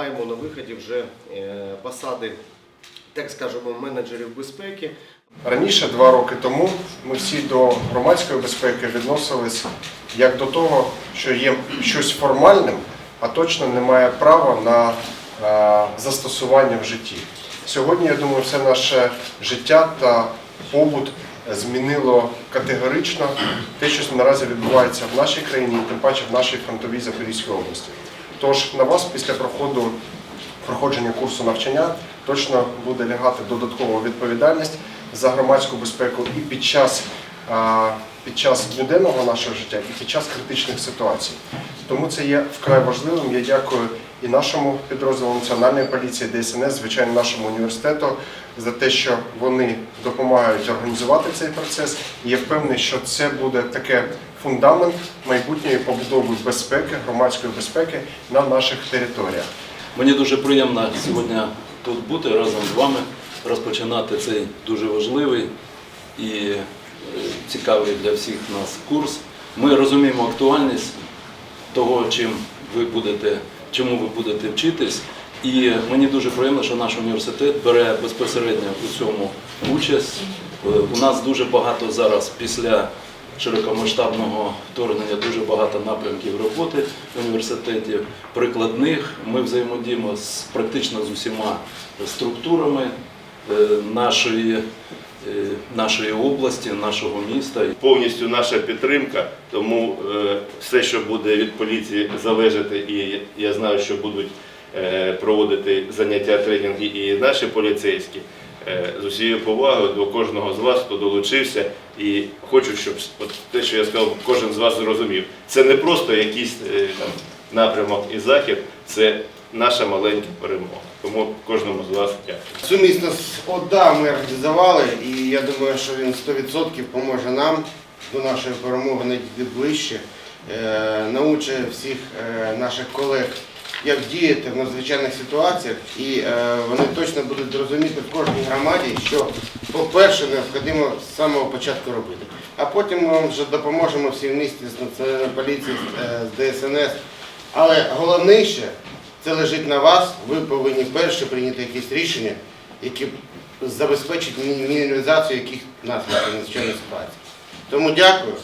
маємо на виході вже е, посади, так скажемо, менеджерів безпеки. Раніше, два роки тому, ми всі до громадської безпеки відносились як до того, що є щось формальним, а точно немає права на е, застосування в житті. Сьогодні, я думаю, все наше життя та побут змінило категорично те, що наразі відбувається в нашій країні, і тим паче в нашій фронтовій Запорізькій області. Тож на вас після проходу проходження курсу навчання точно буде лягати додаткова відповідальність за громадську безпеку і під час, під час буденного нашого життя, і під час критичних ситуацій. Тому це є вкрай важливим. Я дякую і нашому підрозділу Національної поліції ДСНС, звичайно, нашому університету за те, що вони допомагають організувати цей процес. І я впевнений, що це буде таке фундамент майбутньої побудови безпеки, громадської безпеки на наших територіях. Мені дуже приємно сьогодні тут бути разом з вами, розпочинати цей дуже важливий і е, цікавий для всіх нас курс. Ми розуміємо актуальність того, чим ви будете, чому ви будете вчитись. І мені дуже приємно, що наш університет бере безпосередньо у цьому участь. Е, У нас дуже багато зараз після широкомасштабного вторгнення дуже багато напрямків роботи в університеті, прикладних. Ми взаємодіємо з практично з усіма структурами е, нашої, нашої області, нашого міста. повністю наша підтримка, тому е, все, що буде від поліції залежати, і я знаю, що будуть е, проводити заняття тренінги і наші поліцейські. е, З усією повагою до кожного з вас, хто долучився, і хочу, щоб от те, що я сказав, кожен з вас зрозумів. Це не просто якийсь е, там напрямок і захід, це наша маленька перемога. Тому кожному з вас дякую. Сумісно з ОДА ми організували, і я думаю, що він 100% поможе нам до нашої перемоги найти ближче, е, научить всіх е, наших колег, як діяти в надзвичайних ситуаціях, і е, вони точно будуть розуміти в кожній громаді, що, по-перше, необхідно з самого початку робити. А потім ми вам вже допоможемо всі в місті з Національною поліцією, е, з ДСНС. Але головніше це лежить на вас. Ви повинні перше прийняти якісь рішення, які забезпечать міні- мінімізацію яких наслідків надзвичайної ситуації. Тому дякую.